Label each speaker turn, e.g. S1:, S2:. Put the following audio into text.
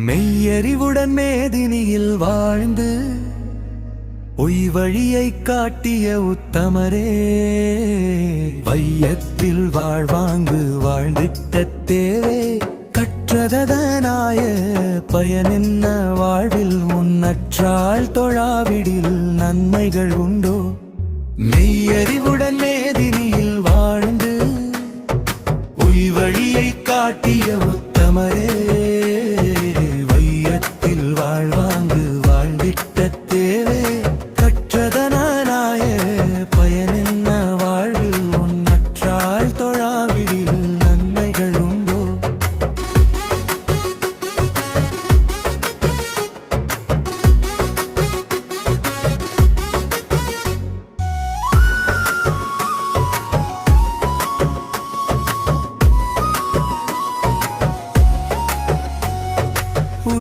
S1: மெய்யறிவுடன் மேதினியில் வாழ்ந்து பொய் வழியை காட்டிய உத்தமரே. வையத்தில் வாழ்வாங்கு வாழ்ந்திட்ட தேவே கற்றதனாய பயனென்ன வாழ்வில் உன்னற்றால் தொழாவிடில் நன்மைகள் உண்டோ? மெய்யறிவுடன் மேதினியில் வாழ்ந்து உய் வழியை காட்டிய உத்தமரே.